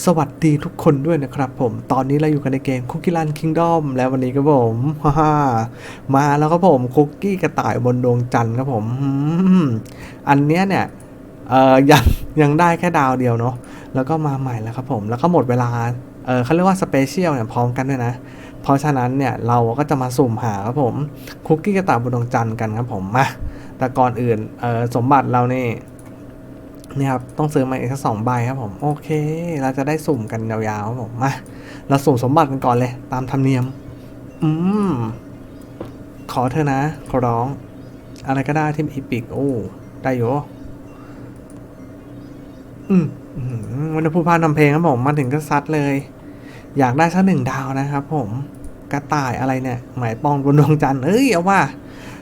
สวัสดีทุกคนด้วยนะครับผม ตอนนี้เราอยู่กันในเกม Cookie Run Kingdom แล้ววันนี้ก็ผมฮ่ามาแล้วครับผมคุกกี้กระต่ายบนดวงจันทร์ครับผมอืมอันเนี้ยเนี่ยเอ่อยังยังได้แค่ดาวเดียวเนาะแล้วก็มาใหม่แล้วครับผม แล้วก็หมดเวลาเออเขาเรียกว่าสเปเชียลเนี่ยพร้อมกันด้วยนะ เพราะฉะนั้นเนี่ยเราก็จะมาสุ่มหาครับผมคุกกี้กระต่ายบนดวงจันทร์กันครับผมมาแต่ก่อนอื่นเออสมบัติเรานี่ นี่ครับต้องซื้อมาอีกสักสองใบครับผมโอเค เราจะได้สุ่มกันยาวๆครับผมมาเราสุ่มสมบัติกันก่อนเลย ตามธรรมเนียม อืม ขอเธอนะ ขอร้อง อะไรก็ได้ที่อีพิกโอ้ได้อยู่อืมวันนี้ผู้พานทำเพลงครับผมมาถึงก็ซัดเลย อยากได้สักหนึ่งดาวนะครับผมกระต่ายอะไรเนี่ย หมายปองบนดวงจันทร์เอ้ยเอาว่า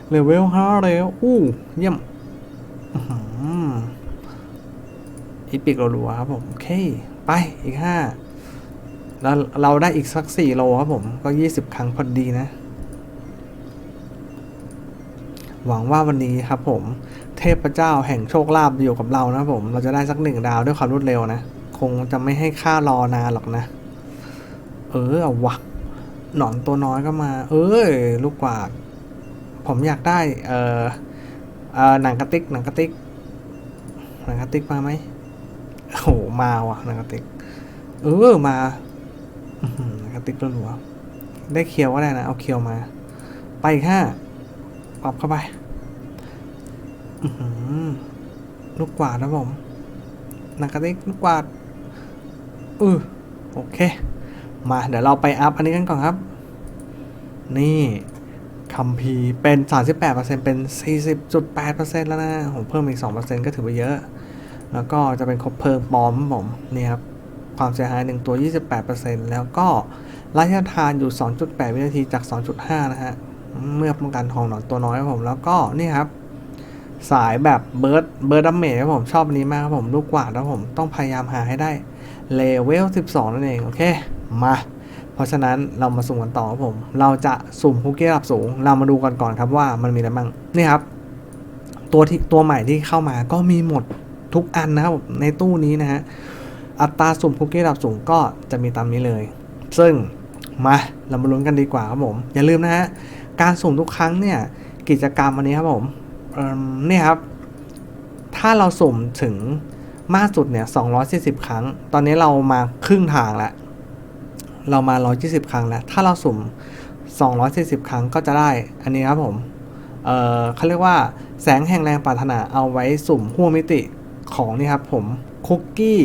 เลเวลห้าแล้วอู้เยี่ยม อื้อหืออีพิกรัวๆครับผม โอเค ไปอีกห้าแล้วเราได้อีกสักสี่โลครับผม ก็ยี่สิบครั้งพอดีนะ หวังว่าวันนี้ครับผม เทพเจ้าแห่งโชคลาภอยู่กับเรานะผม เราจะได้สักหนึ่งดาวด้วยความรวดเร็วนะ คงจะไม่ให้ค่ารอนานหรอกนะ เออเอาวะหนอนตัวน้อยก็มา เอ้ย ลูกกวาด ผมอยากได้ เออเออหนังกระติกหนังกระติกหนังกระติกมาไหม โอ้โหมาว่ะนักระติกเออมาอนังกระติกรัวๆได้เคียวก็ได้นะ เอาเคียวมา ไปอีกห้าปรับเข้าไปลูกกวาดนะผมนักระติกลูกกวาดเออโอเค มาเดี๋ยวเราไปอัพอันนี้กันก่อนครับ นี่คัมพีร์เป็น 38%เป็น 40.8%แล้วนะผมเพิ่มอีก 2%ก็ถือว่าเยอะ แล้วก็จะเป็นคบเพลิงปลอมผมนี่ครับความเสียหาย 1 ตัว 28%แล้วก็ระยะทานอยู่ 2.8 วินาทีจาก 2.5 นะฮะ เมื่อป้องกันทองหนอนตัวน้อยครับผม แล้วก็นี่ครับ สายแบบเบิร์ดเบิร์ดดัมเมจครับผมชอบอันนี้มากครับผม ลูกกวาดครับผมต้องพยายามหาให้ได้เลเวล 12 นั่นเอง โอเค มา เพราะฉะนั้นเรามาสุ่มกันต่อครับผม เราจะสุ่มคุกกี้ระดับสูง เรามาดูกันก่อนครับว่ามันมีอะไรบ้างนี่ครับ ตัวที่ตัวใหม่ที่เข้ามาก็มีหมด ทุกอันนะครับในตู้นี้นะฮะอัตราสุ่มคุกกี้ระดับสูงก็จะมีตามนี้เลย ซึ่งมาเรามาลุ้นกันดีกว่าครับผม อย่าลืมนะฮะการสุ่มทุกครั้งเนี่ยกิจกรรมอันนี้ครับผมเนี่ยครับ ถ้าเราสุ่มถึงมากสุดเนี่ย240 ครั้ง ตอนนี้เรามาครึ่งทางแล้วเรามา 120 ครั้งแล้ว ถ้าเราสุ่ม 240 ครั้งก็จะได้ อันนี้ครับผม เออเขาเรียกว่าแสงแห่งแรงปรารถนาเอาไว้สุ่มหัวมิติ ของนี่ครับผมคุกกี้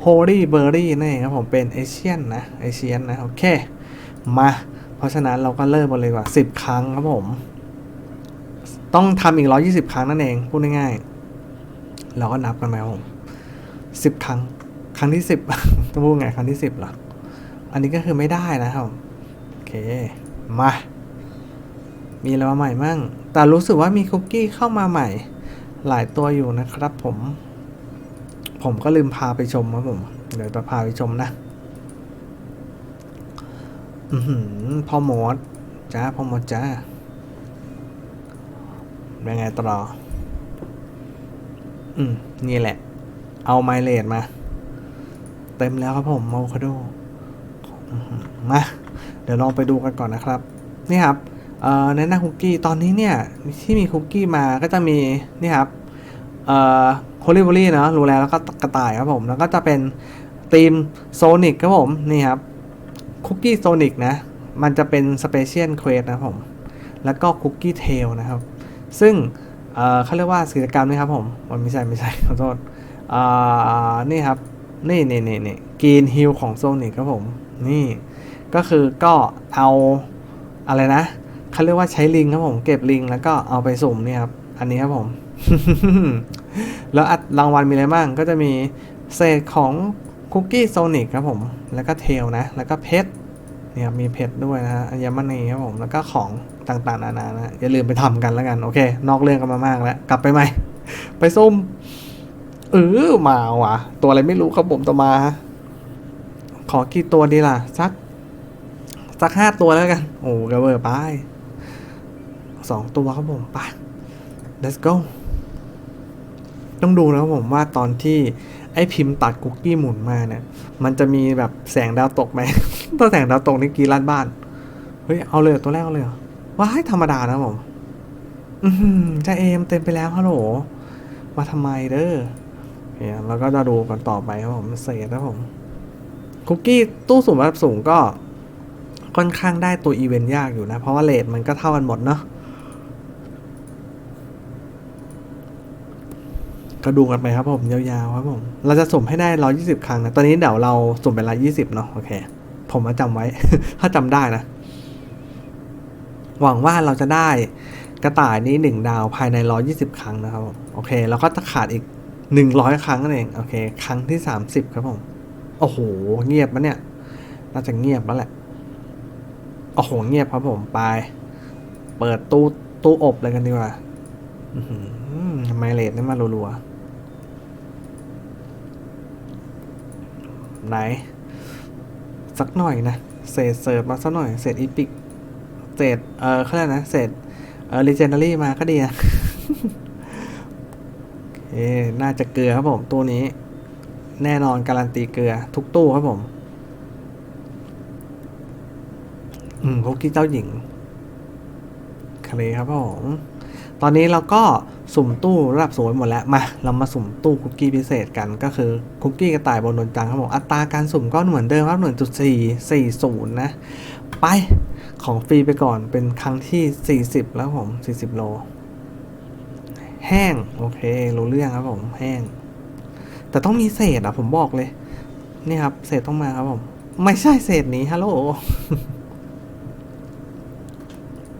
โฮลี่เบอร์รี่นั่ครับผมเป็นเอเชียนนะเอเชียนนะโอเค มา เพราะฉะนั้นเราก็เริ่มกันเลยกว่า 10 ครั้งครับผม ต้องทำอีก 120 ครั้งนั่นเองพูดง่ายๆเราก็นับกันไปครับผม10 ครั้ง ครั้งที่ 10จะพูดไงครั้งที่ 10หรออันนี้ก็คือไม่ได้นะครับโอเคมา มีอะไรมาใหม่มั่งแต่รู้สึกว่ามีคุกกี้เข้ามาใหม่ หลายตัวอยู่นะครับผม ผมก็ลืมพาไปชมครับผม เดี๋ยวจะพาไปชมนะ อือพ่อหมดจ้าพ่อหมดจ้าเป็นไงต่ออืม นี่แหละ เอาไมเลดมา เต็มแล้วครับผมโมคาโดมา เดี๋ยวลองไปดูกันก่อนนะครับ นี่ครับ ในหน้าคุกกี้ตอนนี้เนี่ยที่มีคุกกี้มาก็จะมีนี่ครับเอ่อโฮลิเวอรี่เนาะรูแลแล้วก็กระต่ายครับผม แล้วก็จะเป็นทีมโซนิกครับผม นี่ครับคุกกี้โซนิกนะ มันจะเป็นสเปเชียลเควสนะผม แล้วก็คุกกี้เทลนะครับ ซึ่งเอ่อเขาเรียกว่ากิจกรรมนี้ครับผมมันไม่ใช่ไม่ใช่ขอโทษอ่านี่ครับ นี่นี่นี่นี่กรีนฮิลของโซนิกครับผม นี่ก็คือก็เอาอะไรนะ เขาเรียกว่าใช้ลิงครับผม เก็บลิงแล้วก็เอาไปสุ่มเนี่ยครับ อันนี้ครับผม แล้วอัดรางวัลมีอะไรบ้าง ก็จะมีเศษของคุกกี้โซนิกครับผม แล้วก็เทลนะ แล้วก็เพชรเนี่ยมีเพชรด้วยนะฮะอัญมณีครับผม แล้วก็ของต่างๆนานานะ อย่าลืมไปทำกันแล้วกัน โอเค นอกเรื่องกันมามากแล้ว กลับไปใหม่ ไปซุ่มเออมาว่ะ ตัวอะไรไม่รู้ครับผมตัวมา ขอกี่ตัวดีล่ะ สัก สักห้าตัวแล้วกัน โอ้กระเบอร์ไป สองตัวครับผมไป let's go ต้องดูนะครับผมว่าตอนที่ไอ้พิมพ์ตัดคุกกี้หมุนมาเนี่ย มันจะมีแบบแสงดาวตกไหม ถ้าแสงดาวตกนี่กรีดลั่นบ้าน เฮ้ย เอาเลยตัวแรกเอาเลยเหรอว้ายธรรมดานะผมอือหือจะเอมเต็มไปแล้วฮัลโหล มาทำไมเด้อโอเคแล้วก็จะดูกันต่อไปครับผมเศษนะผม คุกกี้ตู้สุ่มระดับสูงก็ค่อนข้างได้ตัวอีเวนต์ยากอยู่นะ เพราะว่าเลทมันก็เท่ากันหมดเนาะ ก็ดูกันไปครับผมยาวๆครับผมเราจะสุ่มให้ได้ 120 ครั้งนะตอนนี้เดี๋ยวเราสุ่มเป็น120 เนาะโอเค ผมมาจำไว้ ถ้าจำได้นะ หวังว่าเราจะได้กระต่ายนี้หนึ่งดาวภายใน 120 ครั้งนะครับผมโอเค แล้วก็จะขาดอีก 100 ครั้งนั่นเองโอเค ครั้งที่ 30 ครับผมโอ้โห เงียบปะเนี่ยน่าจะเงียบแล้วแหละโอ้โหเงียบครับผมไป เปิดตู้ตู้อบเลยกันดีกว่าหือทำไมเลทนี่มารัวๆ ไหน สักหน่อยนะเศษเสิร์ฟมาสักหน่อยเศษอีพิกเศษเออเขาเรียกนะเศษเออ l ีเจนดารี่มาก็ดีนะโอเคน่าจะเกลือครับผมตู้นี้ แน่นอนการันตีเกลือทุกตู้ครับผม อืมคุกกี้เจ้าหญิงคาเลครับผม ตอนนี้เราก็สุ่มตู้ระดับสูงหมดแล้ว มา เรามาสุ่มตู้คุกกี้พิเศษกันก็คือคุกกี้กระต่ายบนนนจังครับผมอัตราการสุ่มก็เหมือนเดิมครับหนึ่งจุดสี่สี่ศูนย์นะ ไปของฟรีไปก่อนเป็นครั้งที่ 40 แล้วผม40 โล แห้ง โอเค รู้เรื่องครับผมแห้ง แต่ต้องมีเศษอะ ผมบอกเลย นี่ครับ เศษต้องมาครับผม ไม่ใช่เศษนี้ฮัลโหล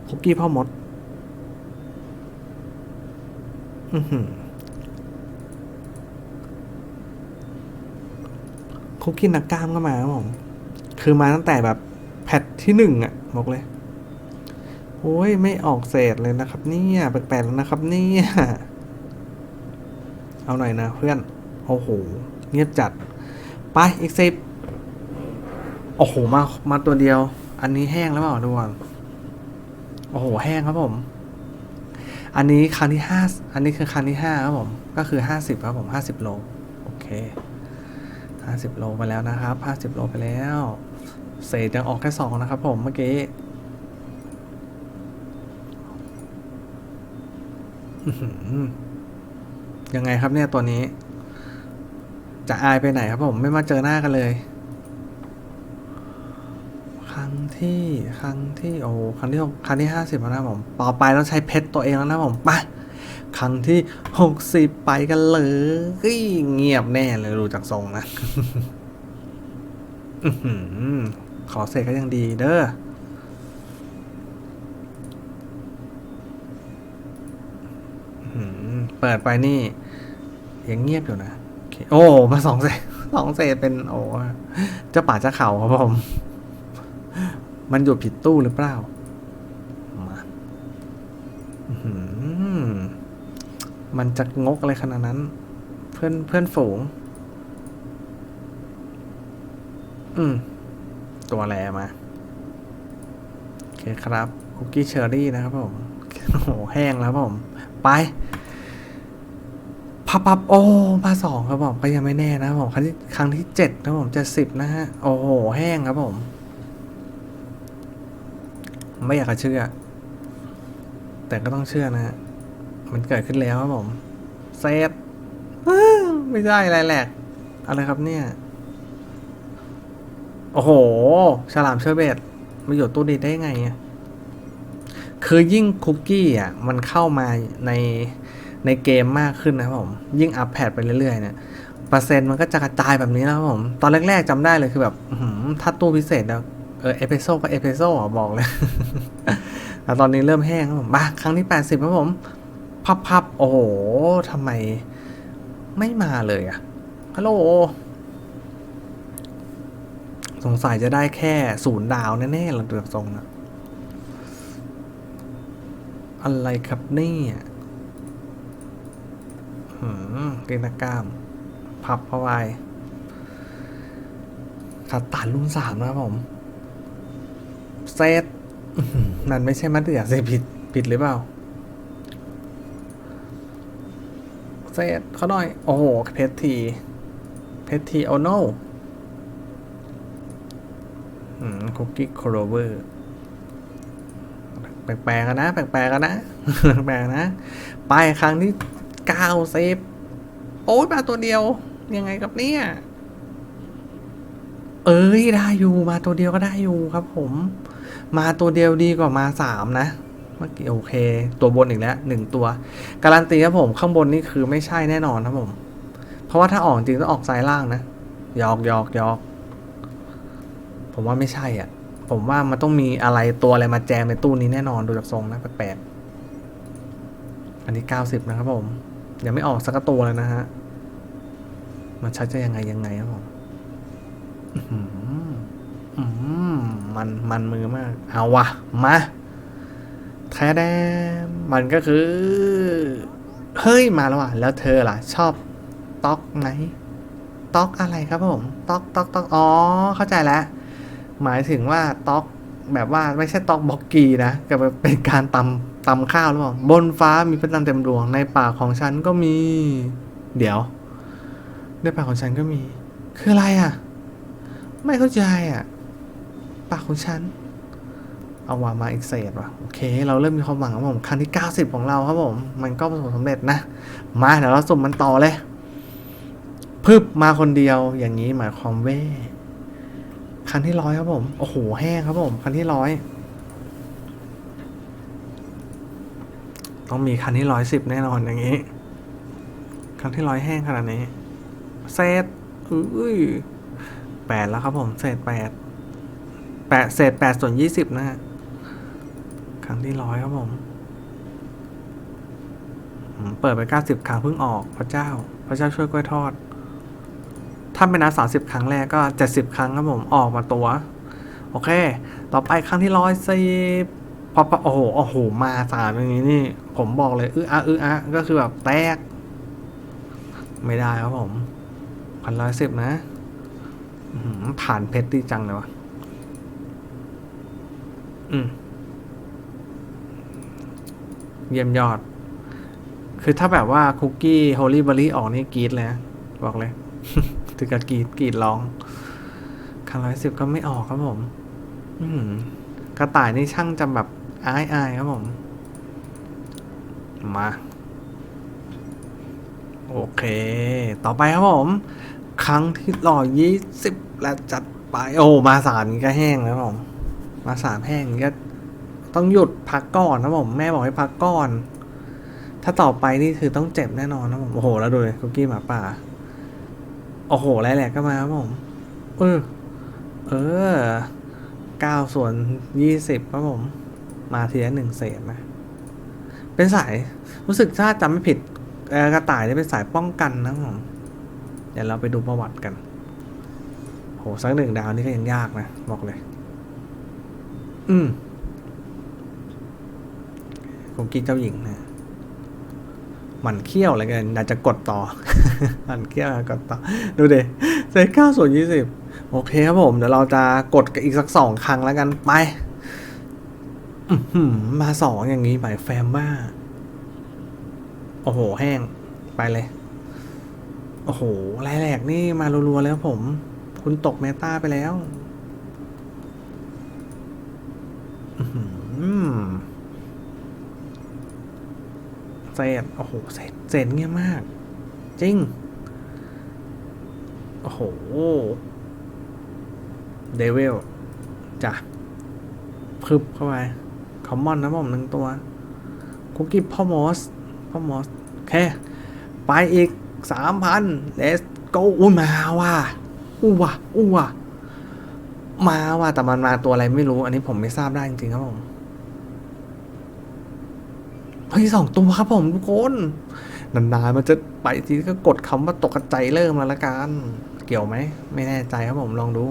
คุกกี้พ่อมด อือหือ คุกกี้นักกล้ามก็มาครับผม คือมาตั้งแต่แบบแพทที่หนึ่งอะบอกเลย โอ้ย ไม่ออกเศษเลยนะครับ เนี่ยแปลกๆแล้วนะครับ เนี่ย เอาหน่อยนะเพื่อน โอ้โห เงียบจัด ไป อีกสิบโอ้โห มา มาตัวเดียว อันนี้แห้งแล้วเปล่าดูก่อนโอ้โห แห้งครับผม อันนี้ครั้งที่ห้าอันนี้คือครั้งที่ห้าครับผม ก็คือห้าสิบครับผมห้าสิบโล โอเคห้าสิบโลไปแล้วนะครับห้าสิบโลไปแล้ว เศษยังออกแค่สองนะครับผมเมื่อกี้ยังไงครับเนี่ยตัวนี้ จะอายไปไหนครับผมไม่มาเจอหน้ากันเลย ที่ครั้งที่โอ้ครั้งที่หกครั้งที่ห้าสิบแล้วนะผมต่อไปต้องใช้เพชรตัวเองแล้วนะผมไปครั้งที่หกสิบไปกันเลยเงียบแน่เลยดูจากทรงนะอื้อหือขอเสกก็ยังดีเด้อเปิดไปนี่ยังเงียบอยู่นะโอเคโอ้ มาสองเศษสองเศษเป็นโอ้เจ้าป่าเจ้าเขาครับผม มันอยู่ผิดตู้หรือเปล่า มาอื้อหือมันจะงกอะไรขนาดนั้น เพื่อนเพื่อนฝูง อืม ตัวแรมา โอเคครับคุกกี้เชอร์รี่นะครับผมโอ้โหแห้งแล้วครับผม ไปพับพับโอ้ มาสองครับผม ก็ยังไม่แน่นะครับผม ครั้งที่ครั้งที่เจ็ดนะครับผมเจ็ดสิบนะฮะ โอ้โห แห้งครับผม ไม่อยากจะเชื่อ แต่ก็ต้องเชื่อนะฮะมันเกิดขึ้นแล้วครับผมเซตไม่ได้อะไรแหลกอะไรครับเนี่ย โอ้โห ฉลามเชอร์เบตมาอยู่ตู้ดีได้ไงอะคือยิ่งคุกกี้อะ มันเข้ามาในในเกมมากขึ้นนะครับผม ยิ่งอัพแพดไปเรื่อยๆเนี่ยเปอร์เซ็นต์มันก็จะกระจายแบบนี้แล้วครับผม ตอนแรกๆจำได้เลยคือแบบถ้าตู้พิเศษแล้ว เออเอพิโซก็เอพิโซ่บอกเลยแต่ตอนนี้เริ่มแห้งครับผมมาครั้งที่ 80ครับผมพับพับๆโอ้โหทำไมไม่มาเลยอะฮัลโหลสงสัยจะได้แค่ศูนย์ดาวแน่ๆหลังเดือบทรงนะอะไรครับเนี่ยหืมเกงตะกร้าม พับเข้าไปขัดตันรุ่นสามนะครับผม เซตอื้อหือนั่นไม่ใช่มัดเดือดสิผิดผิดหรือเปล่าเซตเขาหน่อย โอ้โห เพชรที เพชทีโอโนอืมคุกกี้โคโรเวอร์แปลกๆกันนะ แปลกๆกันนะ แปลกๆนะ ไปครั้งที่เก้าเซฟ โอ้ยมาตัวเดียว ยังไงกับเนี่ย เอ้ย ได้อยู่ มาตัวเดียวก็ได้อยู่ครับผม มาตัวเดียวดีกว่ามาสามนะเมื่อกี้โอเค ตัวบนอีกแล้วหนึ่งตัว การันตีครับผมข้างบนนี่คือไม่ใช่แน่นอนครับผม เพราะว่าถ้าออกจริงต้องออกซ้ายล่างนะยอกยอกยอกผมว่าไม่ใช่อะ ผมว่ามันต้องมีอะไรตัวอะไรมาแจมในตู้นี้แน่นอนดูจากทรงนะแปลกๆอันนี้เก้าสิบนะครับผมยังไม่ออกสักตัวเลยนะฮะมันชัดจะยังไงยังไงครับผมอื้อหืออืม มันมันมือมาก เอาวะมาแท้แดมมันก็คือ เฮ้ยมาแล้วว่ะ แล้วเธอล่ะ ชอบต๊อกไหมต๊อกอะไรครับผมต๊อกต๊อกต๊อกอ๋อ เข้าใจแล้ว หมายถึงว่าต๊อกแบบว่าไม่ใช่ต๊อกบอกกีนะแต่เป็นการตำตำข้าวหรือเปล่าบนฟ้ามีพระจันทร์เต็มดวงในป่าของฉันก็มี เดี๋ยว ในป่าของฉันก็มี คืออะไรอะ ไม่เข้าใจอะ ปากของฉัน เอาวามาอีกเศษว่ะ โอเค เราเริ่มมีความหวังครับผมครั้งที่ 90 ของเราครับผม มันก็ประสบสำเร็จนะ มาเดี๋ยวเราสุ่มมันต่อเลยพึบมาคนเดียวอย่างนี้หมายความว่าครั้งที่ร้อยครับผม โอ้โห แห้งครับผมครั้งที่ร้อย ต้องมีครั้งที่ร้อยสิบแน่นอนอย่างนี้ครั้งที่ร้อยแห้งขนาดนี้ เศษอุ้ยแปดแล้วครับผม เศษแปด ปดเศษแปดส่วนยี่สิบนะฮะครั้งที่ร้อยครับผม เปิดไปเก้าสิบครั้งเพิ่งออกพระเจ้า พระเจ้าช่วยกล้วยทอด ถ้าเป็นนับสามสิบครั้งแรกก็เจ็ดสิบครั้งครับผมออกมาตัว โอเค ต่อไปครั้งที่ร้อยสิบพอโอ้โหโอ้โหมาสามอย่างนี้นี่ ผมบอกเลยอื้ออะอื้ออะก็คือแบบแตก ไม่ได้ครับผมพันร้อยสิบนะผ่านเพชรดีจังเลยวะ อืม เยี่ยมยอด คือถ้าแบบว่าคุกกี้โฮลี่เบอรี่ออกนี่กรีดเลยนะบอกเลย ถึงกับกรีดกรีดร้องครั้งร้อยสิบก็ไม่ออกครับผม อืม กระต่ายนี่ช่างจะแบบอายอายครับผม มา โอเค ต่อไปครับผม ครั้งที่ร้อยยี่สิบและจัดไป โอ้ มาสามนี้ก็แห้งแล้วผม มาสามแห้งก็ต้องหยุดพักก่อนนะผมแม่บอกให้พักก่อน ถ้าต่อไปนี่คือต้องเจ็บแน่นอนนะผมโอ้โหแล้วดูเลยคุกกี้หมาป่าโอ้โหไรแหลกก็มาครับผมเออเออเก้าส่วนยี่สิบครับผม มาทีละหนึ่งเศษนะ เป็นสายรู้สึกถ้าจำไม่ผิดกระต่ายนี่เป็นสายป้องกันนะผมเดี๋ยวเราไปดูประวัติกันโหสักหนึ่งดาวนี่ก็ยังยากนะ บอกเลย อืมผมกินเจ้าหญิงนะหมันเขี้ยวอะไรกันอยากจะกดต่อ หมันเขี้ยวกดต่อ ดูเดเซเก้าส่วนยี่สิบโอเคครับผม เดี๋ยวเราจะกดกันอีกสักสองครั้งแล้วกันไปมาสองอย่างนี้หมายแฟมว่าโอ้โห แห้ง ไปเลย โอ้โหรายแหลกนี่มารัวๆแล้วผม คุณตกเมตาไปแล้ว อื้อหือ เศษโอ้โหเศษเศษเงี้ยมาก จริง โอ้โห เดวิลจ้ะพึบเข้าไป คอมมอนนะผมหนึ่งตัว คุกกี้พ่อมอส พ่อมอส โอเค ไปอีกสามพันเลสโกอุ้ยมาว่ะอู้ว่ะอู้ว่ะ มาว่ะแต่มันมาตัวอะไรไม่รู้ อันนี้ผมไม่ทราบได้จริงๆครับผมเฮ้ยสองตัวครับผมทุกคนนานๆมันจะไปทีก็กดคำว่าตกใจเริ่มแล้วละกันเกี่ยวไหมไม่แน่ใจครับผมลองดู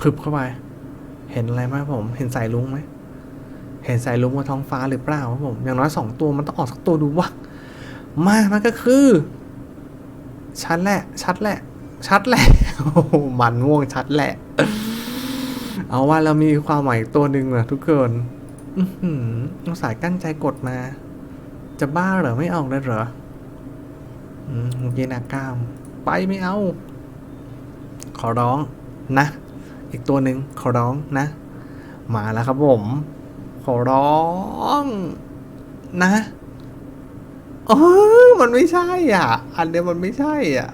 พึบเข้าไป เห็นอะไรไหมผม เห็นสายลุงไหมเห็นสายลุงบนท้องฟ้าหรือเปล่าครับผมอย่างน้อยสองตัวมันต้องออกสักตัวดูวะมามันก็คือ ชัดแหละ ชัดแหละ ชัดแหละโอ้มันม่วงชัดแหละ เอาว่าเรามีความหมายอีกตัวหนึ่งนะทุกคนอือสายกั้นใจกดมา จะบ้าเหรอไม่ออกเลยเหรออืมเมื่อกี้หนักกล้าม ไปไม่เอา ขอร้องนะ อีกตัวหนึ่งขอร้องนะ มาแล้วครับผม ขอร้อง นะเออมันไม่ใช่อะ อันเนี้ยมันไม่ใช่อะ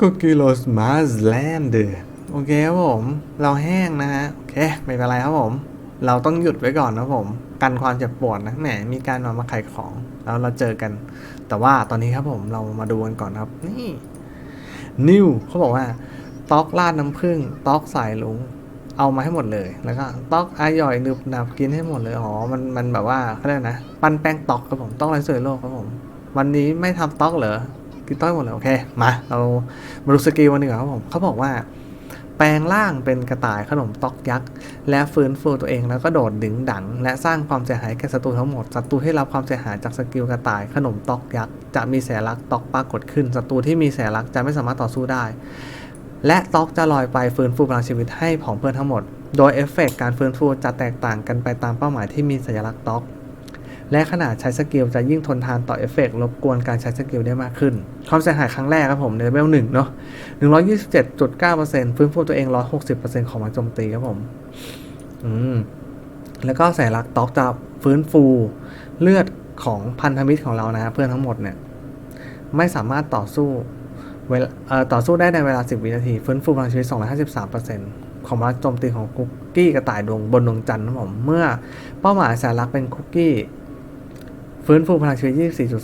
กกี้โรสมาสแลนด์โอเคครับผม เราแห้งนะฮะ โอเค ไม่เป็นไรครับผม เราต้องหยุดไว้ก่อนนะผม กันความเจ็บปวดนะ แหม มีการมามาขายของ แล้วเราเจอกัน แต่ว่าตอนนี้ครับผม เรามาดูกันก่อนครับ นี่ นิวเขาบอกว่าต๊อกราดน้ำผึ้งต๊อกสายลุง เอามาให้หมดเลย แล้วก็ต๊อกอายอยนึบหนับกินให้หมดเลย อ๋อ มัน มันแบบว่าเขาเรียกนะ ปั้นแป้งต๊อกครับผมต๊อกไรสวยโลกครับผม วันนี้ไม่ทำต๊อกเหรอ กินต๊อกหมดเลยโอเค มา เรามาดูสกิลวันหนึ่งก่อนครับผมเขาบอกว่า แปลงร่างเป็นกระต่ายขนมต๊อกยักษ์ และฟื้นฟูตัวเองแล้วก็โดดดึงดัง และสร้างความเสียหายแก่ศัตรูทั้งหมดศัตรูที่รับความเสียหายจากสกิลกระต่ายขนมต๊อกยักษ์ จะมีแสลักษ์ต๊อกปรากฏขึ้นศัตรูที่มีแสลักษ์จะไม่สามารถต่อสู้ได้ และต๊อกจะลอยไปฟื้นฟูพลังชีวิตให้ผองเพื่อนทั้งหมด โดยเอฟเฟกต์การฟื้นฟูจะแตกต่างกันไปตามเป้าหมายที่มีสัญลักษณ์ต๊อก และขนาดใช้สกิลจะยิ่งทนทานต่อเอฟเฟกต์รบกวนการใช้สกิลได้มากขึ้น ความเสียหายครั้งแรกครับผมในเลเวลหนึ่งเนาะ127.9%ฟื้นฟูตัวเอง160%ของมันโจมตีครับผม อืม แล้วก็แสลักต๊อกจะฟื้นฟูเลือดของพันธมิตรของเรานะเพื่อนทั้งหมดเนี่ย ไม่สามารถต่อสู้เวลาเอ่อต่อสู้ได้ในเวลา 10 วินาที ฟื้นฟูพลังชีวิต 253%ของพลังโจมตีของคุกกี้กระต่ายดวงบนดวงจันทร์ครับผม เมื่อเป้าหมายแสลักเป็นคุกกี้ ฟื้นฟูพลังชีวิต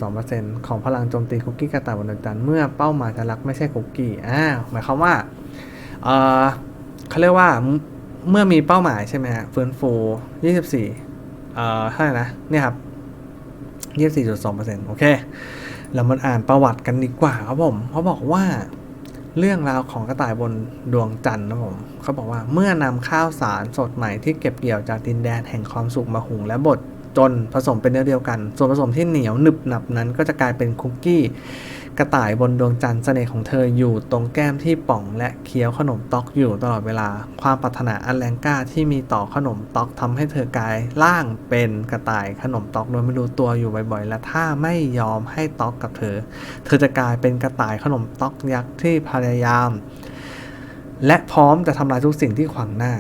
24.2%ของพลังโจมตีคุกกี้กระต่ายบนดวงจันทร์เมื่อเป้าหมายแสลักไม่ใช่คุกกี้อ่าหมายความว่าเออเขาเรียกว่าเมื่อมีเป้าหมายใช่ไหมฮะฟื้นฟู 24 เอ่อเท่าไหร่นะเนี่ยครับ 24.2%โอเค เรามาอ่านประวัติกันดีกว่าครับผมเขาบอกว่าเรื่องราวของกระต่ายบนดวงจันทร์นะผมเขาบอกว่าเมื่อนำข้าวสารสดใหม่ที่เก็บเกี่ยวจากดินแดนแห่งความสุขมาหุงและบด จนผสมเป็นเนื้อเดียวกัน ส่วนผสมที่เหนียวหนึบหนับนั้น ก็จะกลายเป็นคุกกี้ กระต่ายบนดวงจันทร์เสน่ห์ของเธออยู่ตรงแก้มที่ป่องและเคี้ยวขนมต๊อกอยู่ตลอดเวลา ความปรารถนาอันแรงกล้าที่มีต่อขนมต๊อกทำให้เธอกลายร่างเป็นกระต่ายขนมต๊อกโดยไม่รู้ตัวอยู่บ่อยๆ และถ้าไม่ยอมให้ต๊อกกับเธอ เธอจะกลายเป็นกระต่ายขนมต๊อกยักษ์ที่พยายาม และพร้อมจะทำลายทุกสิ่งที่ขวางหน้า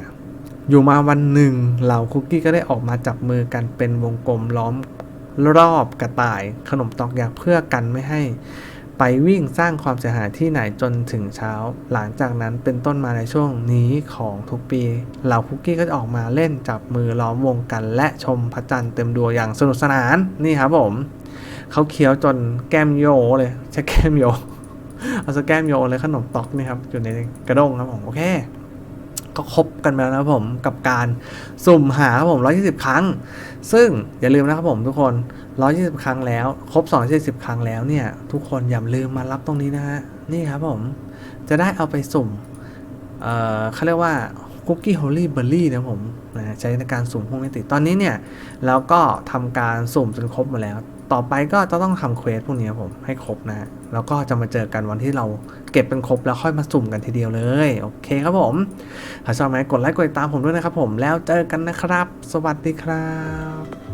อยู่มาวันหนึ่งเหล่าคุกกี้ก็ได้ออกมาจับมือกันเป็นวงกลมล้อมรอบกระต่าย ขนมตอกยักษ์เพื่อกันไม่ให้ ไปวิ่งสร้างความเสียหายที่ไหนจนถึงเช้า หลังจากนั้นเป็นต้นมาในช่วงนี้ของทุกปี เหล่าคุกกี้ก็จะออกมาเล่นจับมือล้อมวงกัน และชมพระจันทร์เต็มดวงอย่างสนุกสนานนี่ครับผมเขาเคี้ยวจนแก้มโยเลยใช่แก้มโยเอาซะแก้มโยเลยขนมตอกนี่ครับอยู่ในกระด้งครับผมโอเค ก็ครบกันไปแล้วนะครับผมกับการสุ่มหาครับผม 120 ครั้ง ซึ่งอย่าลืมนะครับผมทุกคน 120 ครั้งแล้ว ครบ 270 ครั้งแล้วเนี่ย ทุกคนอย่าลืมมารับตรงนี้นะฮะ นี่ครับผม จะได้เอาไปสุ่ม เอ่อเขาเรียกว่า คุกกี้โฮลี่เบอร์รี่นะผมนะใช้ในการสุ่มพวกนี้ติตอนนี้เนี่ยเราก็ทำการสุ่มจนครบหมดแล้ว ต่อไปก็จะต้องทำเควสพวกนี้ผมให้ครบนะฮะแล้วก็จะมาเจอกันวันที่เราเก็บเป็นครบแล้วค่อยมาสุ่มกันทีเดียวเลย โอเคครับผมถ้าชอบไหมกดไลค์กดติดตามผมด้วยนะครับผมแล้วเจอกันนะครับ สวัสดีครับ